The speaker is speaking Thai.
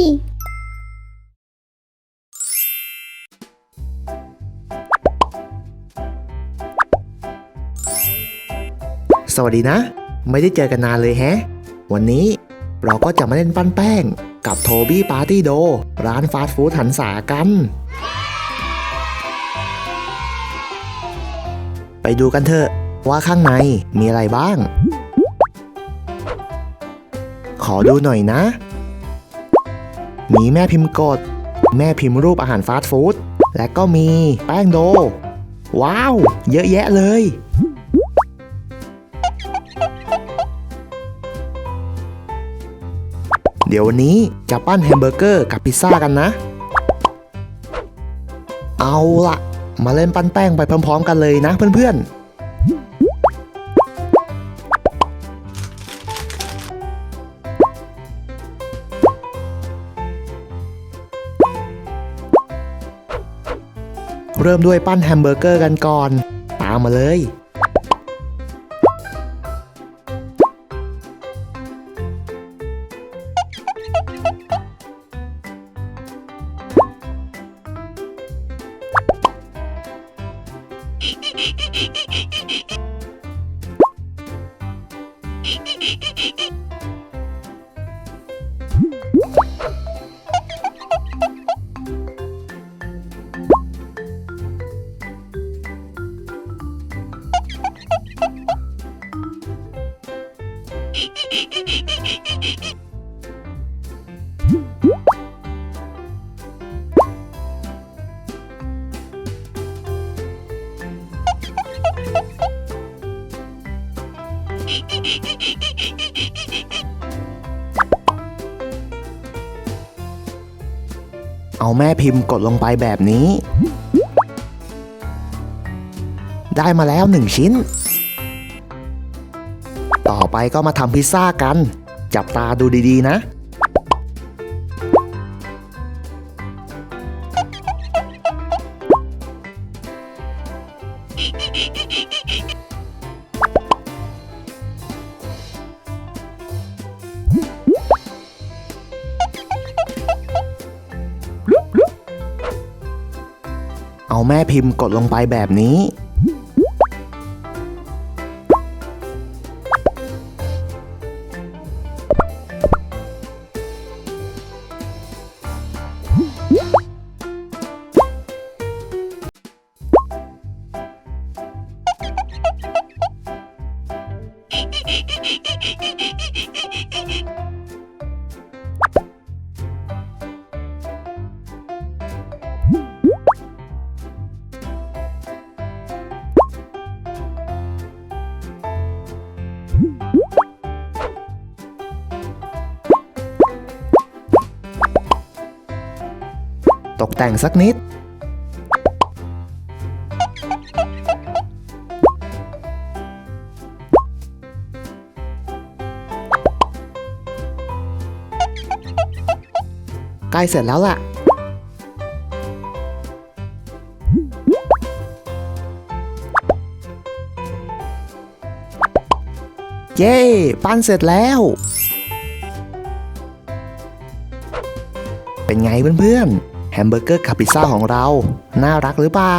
บีสวัสดีนะ ไม่ได้เจอกันนานเลยแฮะ วันนี้เราก็จะมาเล่นปั้นแป้ง กับโทบี้ปาร์ตี้โด ร้านฟาสต์ฟู้ดหันษากัน ไปดูกันเถอะว่าข้างในมีอะไรบ้าง ขอดูหน่อยนะ มีแม่พิมพ์กด แม่พิมพ์รูปอาหารฟาสต์ฟู้ด และก็มีแป้งโด ว้าว เยอะแยะเลย เดี๋ยววันนี้จะปั้นแฮมเบอร์เกอร์กับพิซซ่ากันนะ เอาละมาเล่นปั้นแป้งไปพร้อม ๆ กันเลยนะเพื่อนๆ เริ่มด้วยปั้นแฮมเบอร์เกอร์กันก่อน ตามมาเลย เอาแม่พิมพ์กดลงไปแบบนี้ ได้มาแล้วหนึ่งชิ้น ต่อไปก็มาทำพิซซ่ากัน จับตาดูดีๆนะ เอาแม่พิมพ์กดลงไปแบบนี้ ตกแต่งสักนิด ใกล้เสร็จแล้วล่ะเย้ ปั้นเสร็จแล้ว เป็นไงเพื่อนๆ แฮมเบอร์เกอร์คาปิซซ่าของเรา น่ารักหรือเปล่า